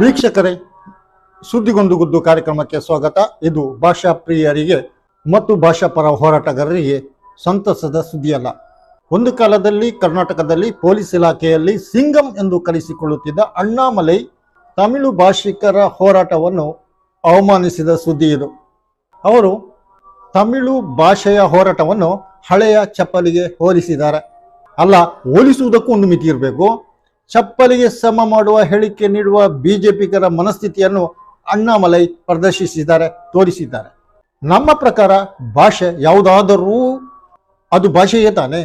ವೀಕ್ಷಕರೇ, ಸುದ್ದಿಗೊಂದು ಗುದ್ದು ಕಾರ್ಯಕ್ರಮಕ್ಕೆ ಸ್ವಾಗತ. ಇದು ಭಾಷಾ ಪ್ರಿಯರಿಗೆ ಮತ್ತು ಭಾಷಾ ಪರ ಹೋರಾಟಗಾರರಿಗೆ ಸಂತಸದ ಸುದ್ದಿಯಲ್ಲ. ಒಂದು ಕಾಲದಲ್ಲಿ ಕರ್ನಾಟಕದಲ್ಲಿ ಪೊಲೀಸ್ ಇಲಾಖೆಯಲ್ಲಿ ಸಿಂಗಂ ಎಂದು ಕರೆಸಿಕೊಳ್ಳುತ್ತಿದ್ದ ಅಣ್ಣಾಮಲೈ ತಮಿಳು ಭಾಷಿಕರ ಹೋರಾಟವನ್ನು ಅವಮಾನಿಸಿದ ಸುದ್ದಿ ಇದು. ಅವರು ತಮಿಳು ಭಾಷೆಯ ಹೋರಾಟವನ್ನು ಹಳೆಯ ಚಪ್ಪಲಿಗೆ ಹೋಲಿಸಿದ್ದಾರೆ. ಅಲ್ಲ, ಹೋಲಿಸುವುದಕ್ಕೂ ಒಂದು ಮಿತಿ ಇರಬೇಕು. ಚಪ್ಪಲಿಗೆ ಸಮ ಮಾಡುವ ಹೇಳಿಕೆ ನೀಡುವ ಬಿಜೆಪಿಗರ ಮನಸ್ಥಿತಿಯನ್ನು ಅಣ್ಣಾಮಲೈ ಪ್ರದರ್ಶಿಸಿದ್ದಾರೆ, ತೋರಿಸಿದ್ದಾರೆ. ನಮ್ಮ ಪ್ರಕಾರ ಭಾಷೆ ಯಾವುದಾದರೂ ಅದು ಭಾಷೆಯೇ ತಾನೆ.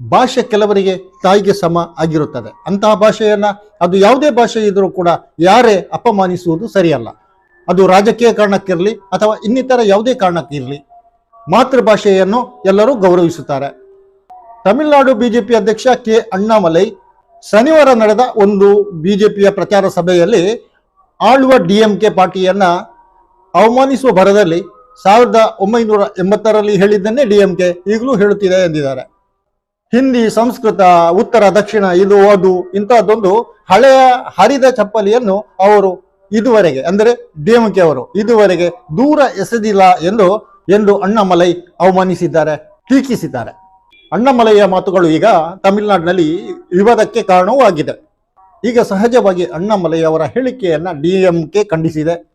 ಭಾಷೆ ಕೆಲವರಿಗೆ ತಾಯಿಗೆ ಸಮ ಆಗಿರುತ್ತದೆ. ಅಂತಹ ಭಾಷೆಯನ್ನ, ಅದು ಯಾವುದೇ ಭಾಷೆ ಇದ್ದರೂ ಕೂಡ ಯಾರೇ ಅಪಮಾನಿಸುವುದು ಸರಿಯಲ್ಲ. ಅದು ರಾಜಕೀಯ ಕಾರಣಕ್ಕಿರಲಿ ಅಥವಾ ಇನ್ನಿತರ ಯಾವುದೇ ಕಾರಣಕ್ಕಿರಲಿ ಮಾತೃಭಾಷೆಯನ್ನು ಎಲ್ಲರೂ ಗೌರವಿಸುತ್ತಾರೆ. ತಮಿಳುನಾಡು ಬಿಜೆಪಿ ಅಧ್ಯಕ್ಷ ಕೆ ಅಣ್ಣಾಮಲೈ ಶನಿವಾರ ನಡೆದ ಒಂದು ಬಿಜೆಪಿಯ ಪ್ರಚಾರ ಸಭೆಯಲ್ಲಿ ಆಳುವ ಡಿಎಂಕೆ ಪಾರ್ಟಿಯನ್ನ ಅವಮಾನಿಸುವ ಭರದಲ್ಲಿ ಸಾವಿರದ ಒಂಬೈನೂರ ಎಂಬತ್ತರಲ್ಲಿ ಹೇಳಿದ್ದನ್ನೇ ಡಿಎಂಕೆ ಈಗಲೂ ಹೇಳುತ್ತಿದೆ ಎಂದಿದ್ದಾರೆ. ಹಿಂದಿ, ಸಂಸ್ಕೃತ, ಉತ್ತರ, ದಕ್ಷಿಣ, ಇದು, ಅದು, ಇಂತಹದ್ದೊಂದು ಹಳೆಯ ಹರಿದ ಚಪ್ಪಲಿಯನ್ನು ಅವರು ಇದುವರೆಗೆ, ಅಂದರೆ ಡಿಎಂಕೆ ಅವರು ಇದುವರೆಗೆ ದೂರ ಎಸೆದಿಲ್ಲ ಎಂದು ಎಂದು ಅಣ್ಣಾಮಲೈ ಅವಮಾನಿಸಿದ್ದಾರೆ, ಟೀಕಿಸಿದ್ದಾರೆ. ಅಣ್ಣಾಮಲೈಯ ಮಾತುಗಳು ಈಗ ತಮಿಳುನಾಡಿನಲ್ಲಿ ವಿವಾದಕ್ಕೆ ಕಾರಣವೂ ಆಗಿದೆ. ಈಗ ಸಹಜವಾಗಿ ಅಣ್ಣಾಮಲೈ ಅವರ ಎಂ ಡಿಎಂಕೆ ಖಂಡಿಸಿದೆ.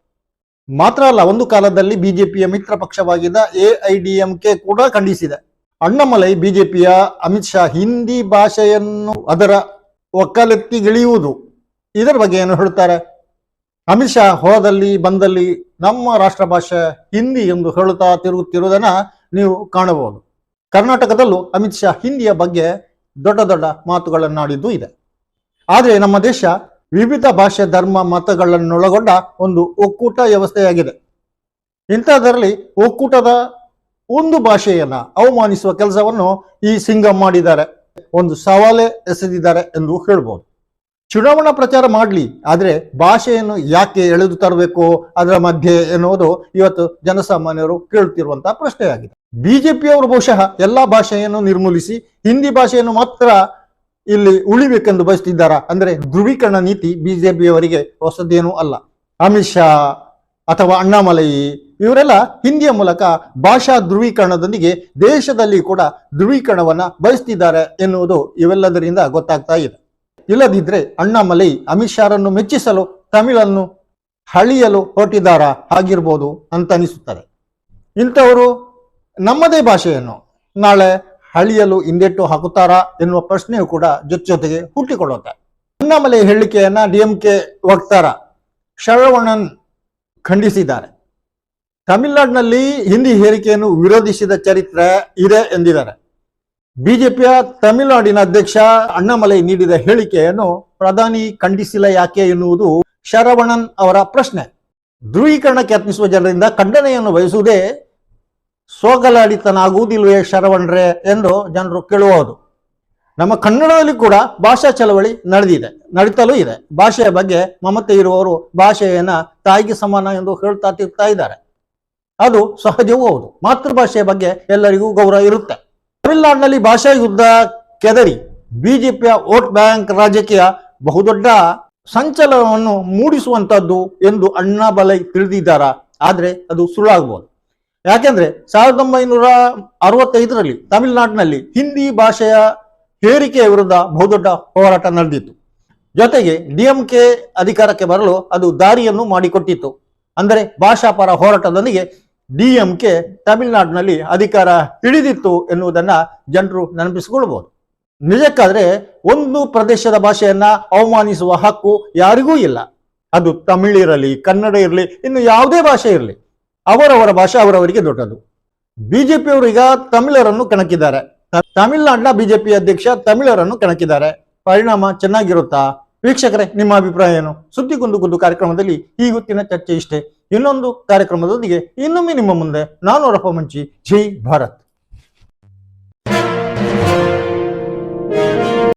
ಮಾತ್ರ ಅಲ್ಲ, ಒಂದು ಕಾಲದಲ್ಲಿ ಬಿಜೆಪಿಯ ಮಿತ್ರ ಪಕ್ಷವಾಗಿದ್ದ ಎಐಡಿಎಂಕೆ ಕೂಡ ಖಂಡಿಸಿದೆ. ಅಣ್ಣಾಮಲೈ ಬಿಜೆಪಿಯ ಅಮಿತ್ ಶಾ ಹಿಂದಿ ಭಾಷೆಯನ್ನು ಅದರ ಒಕ್ಕಲೆತ್ತಿಗಿಳಿಯುವುದು. ಇದರ ಬಗ್ಗೆ ಏನು ಹೇಳುತ್ತಾರೆ ಅಮಿತ್ ಶಾ ಹೋದಲ್ಲಿ ಬಂದಲ್ಲಿ ನಮ್ಮ ರಾಷ್ಟ್ರ ಭಾಷೆ ಹಿಂದಿ ಎಂದು ಹೇಳುತ್ತಾ ತಿರುಗುತ್ತಿರುವುದನ್ನು ನೀವು ಕಾಣಬಹುದು. ಕರ್ನಾಟಕದಲ್ಲೂ ಅಮಿತ್ ಶಾ ಹಿಂದಿಯ ಬಗ್ಗೆ ದೊಡ್ಡ ದೊಡ್ಡ ಮಾತುಗಳನ್ನಾಡಿದ್ದು ಇದೆ. ಆದರೆ ನಮ್ಮ ದೇಶ ವಿವಿಧ ಭಾಷೆ, ಧರ್ಮ, ಮತಗಳನ್ನೊಳಗೊಂಡ ಒಂದು ಒಕ್ಕೂಟ ವ್ಯವಸ್ಥೆಯಾಗಿದೆ. ಇಂಥದರಲ್ಲಿ ಒಕ್ಕೂಟದ ಒಂದು ಭಾಷೆಯನ್ನ ಅವಮಾನಿಸುವ ಕೆಲಸವನ್ನು ಈ ಸಿಂಗಂ ಮಾಡಿದ್ದಾರೆ. ಒಂದು ಸವಾಲೇ ಎಸೆದಿದ್ದಾರೆ ಎಂದು ಹೇಳ್ಬೋದು. ಚುನಾವಣಾ ಪ್ರಚಾರ ಮಾಡಲಿ, ಆದರೆ ಭಾಷೆಯನ್ನು ಯಾಕೆ ಎಳೆದು ತರಬೇಕು, ಅದರ ಮಧ್ಯೆ ಎನ್ನುವುದು ಇವತ್ತು ಜನಸಾಮಾನ್ಯರು ಕೇಳುತ್ತಿರುವಂತಹ ಪ್ರಶ್ನೆಯಾಗಿದೆ. ಬಿಜೆಪಿಯವರು ಬಹುಶಃ ಎಲ್ಲಾ ಭಾಷೆಯನ್ನು ನಿರ್ಮೂಲಿಸಿ, ಹಿಂದಿ ಭಾಷೆಯನ್ನು ಮಾತ್ರ ಇಲ್ಲಿ ಉಳಿಬೇಕೆಂದು ಬಯಸುತ್ತಿದ್ದಾರಾ ಅಂದ್ರೆ ಧ್ರುವೀಕರಣ ನೀತಿ ಬಿಜೆಪಿಯವರಿಗೆ ಹೊಸದೇನೂ ಅಲ್ಲ. ಅಮಿತ್ ಶಾ ಅಥವಾ ಅಣ್ಣಾಮಲೈ, ಇವರೆಲ್ಲ ಹಿಂದಿಯ ಮೂಲಕ ಭಾಷಾ ಧ್ರುವೀಕರಣದೊಂದಿಗೆ ದೇಶದಲ್ಲಿ ಕೂಡ ಧ್ರುವೀಕರಣವನ್ನ ಬಯಸ್ತಿದ್ದಾರೆ ಎನ್ನುವುದು ಇವೆಲ್ಲದರಿಂದ ಗೊತ್ತಾಗ್ತಾ ಇದೆ. ಇಲ್ಲದಿದ್ರೆ ಅಣ್ಣಾಮಲೈ ಅಮಿತ್ ಶಾರನ್ನು ಮೆಚ್ಚಿಸಲು, ತಮಿಳನ್ನು ಹಳಿಯಲು ಹೊರಟಿದಾರ ಆಗಿರ್ಬೋದು ಅಂತ ಅನಿಸುತ್ತದೆ. ಇಂಥವರು ನಮ್ಮದೇ ಭಾಷೆಯನ್ನು ನಾಳೆ ಹಳಿಯಲು ಹಿಂದೆಟ್ಟು ಹಾಕುತ್ತಾರಾ ಎನ್ನುವ ಪ್ರಶ್ನೆಯು ಕೂಡ ಜೊತೆ ಜೊತೆಗೆ ಹುಟ್ಟಿಕೊಳ್ಳುತ್ತೆ. ಅಣ್ಣಾಮಲೈ ಹೇಳಿಕೆಯನ್ನ ಡಿಎಂಕೆ ವಕ್ತಾರ ಶರವಣನ್ ಖಂಡಿಸಿದ್ದಾರೆ. ತಮಿಳುನಾಡಿನಲ್ಲಿ ಹಿಂದಿ ಹೇರಿಕೆಯನ್ನು ವಿರೋಧಿಸಿದ ಚರಿತ್ರೆ ಇದೆ ಎಂದಿದ್ದಾರೆ. ಬಿಜೆಪಿಯ ತಮಿಳುನಾಡಿನ ಅಧ್ಯಕ್ಷ ಅಣ್ಣಾಮಲೈ ನೀಡಿದ ಹೇಳಿಕೆಯನ್ನು ಪ್ರಧಾನಿ ಖಂಡಿಸಿಲ್ಲ ಯಾಕೆ ಎನ್ನುವುದು ಶರವಣನ್ ಅವರ ಪ್ರಶ್ನೆ. ಧ್ರುವೀಕರಣಕ್ಕೆ ಯತ್ನಿಸುವ ಜನರಿಂದ ಖಂಡನೆಯನ್ನು ಬಯಸುವುದೇ ಸೋಗಲಾಡಿತನ ಶರವಣ್ರೆ ಎಂದು ಜನರು ಕೇಳುವುದು ನಮ್ಮ ಕನ್ನಡದಲ್ಲಿ ಕೂಡ ಭಾಷಾ ಚಳವಳಿ ನಡೆದಿದೆ, ನಡೀತಲೂ ಇದೆ. ಭಾಷೆಯ ಬಗ್ಗೆ ಮಮತೆ ಇರುವವರು ಭಾಷೆಯನ್ನ ತಾಯಿಗೆ ಸಮಾನ ಎಂದು ಹೇಳ್ತಾ ತಿರ್ತಾ ಇದ್ದಾರೆ. ಅದು ಸಹಜವೂ ಹೌದು. ಮಾತೃಭಾಷೆಯ ಬಗ್ಗೆ ಎಲ್ಲರಿಗೂ ಗೌರವ ಇರುತ್ತೆ. ತಮಿಳುನಾಡಿನಲ್ಲಿ ಭಾಷಾ ಯುದ್ಧ ಕೆದರಿ. ಬಿಜೆಪಿಯ ವೋಟ್ ಬ್ಯಾಂಕ್ ರಾಜಕೀಯ ಬಹುದೊಡ್ಡ ಸಂಚಲನವನ್ನು ಮೂಡಿಸುವಂತದ್ದು ಎಂದು ಅಣ್ಣಾಬಲೈ ತಿಳಿದಿದ್ದಾರಾ? ಆದ್ರೆ ಅದು ಸುಳ್ಳಾಗಬಹುದು ಯಾಕೆಂದ್ರೆ ಸಾವಿರದ ಒಂಬೈನೂರ ಅರವತ್ತೈದರಲ್ಲಿ ತಮಿಳುನಾಡಿನಲ್ಲಿ ಹಿಂದಿ ಭಾಷೆಯ ಹೇರಿಕೆಯ ವಿರುದ್ಧ ಬಹುದೊಡ್ಡ ಹೋರಾಟ ನಡೆದಿತ್ತು. ಜೊತೆಗೆ ಡಿಎಂಕೆ ಅಧಿಕಾರಕ್ಕೆ ಬರಲು ಅದು ದಾರಿಯನ್ನು ಮಾಡಿಕೊಟ್ಟಿತ್ತು. ಅಂದರೆ ಭಾಷಾ ಡಿಎಂಕೆ ತಮಿಳುನಾಡಿನಲ್ಲಿ ಅಧಿಕಾರ ಹಿಡಿದಿತ್ತು ಎನ್ನುವುದನ್ನ ಜನರು ನೆನಪಿಸಿಕೊಳ್ಬಹುದು ನಿಜಕ್ಕಾದ್ರೆ ಒಂದು ಪ್ರದೇಶದ ಭಾಷೆಯನ್ನ ಅವಮಾನಿಸುವ ಹಕ್ಕು ಯಾರಿಗೂ ಇಲ್ಲ. ಅದು ತಮಿಳಿರಲಿ ಕನ್ನಡ ಇರಲಿ, ಇನ್ನು ಯಾವುದೇ ಭಾಷೆ ಇರಲಿ, ಅವರವರ ಭಾಷೆ ಅವರವರಿಗೆ ದೊಡ್ಡದು. ಬಿಜೆಪಿಯವರು ಈಗ ತಮಿಳರನ್ನು ಕಣಕಿದ್ದಾರೆ. ತಮಿಳುನಾಡಿನ ಬಿಜೆಪಿ ಅಧ್ಯಕ್ಷ ತಮಿಳರನ್ನು ಕಣಕಿದ್ದಾರೆ. ಪರಿಣಾಮ ಚೆನ್ನಾಗಿರುತ್ತಾ? ವೀಕ್ಷಕರೇ, ನಿಮ್ಮ ಅಭಿಪ್ರಾಯ ಏನು? ಸುದ್ದಿಗೊಂದು ಕುಂದು ಕಾರ್ಯಕ್ರಮದಲ್ಲಿ ಈ ಹೊತ್ತಿನ ಚರ್ಚೆ ಇಷ್ಟೇ. ಇನ್ನೊಂದು ಕಾರ್ಯಕ್ರಮದೊಂದಿಗೆ ಇನ್ನೊಮ್ಮೆ ನಿಮ್ಮ ಮುಂದೆ ನಾನು ರಫಮಂಚಿ ಮಂಚಿ. ಜೈ ಭಾರತ್.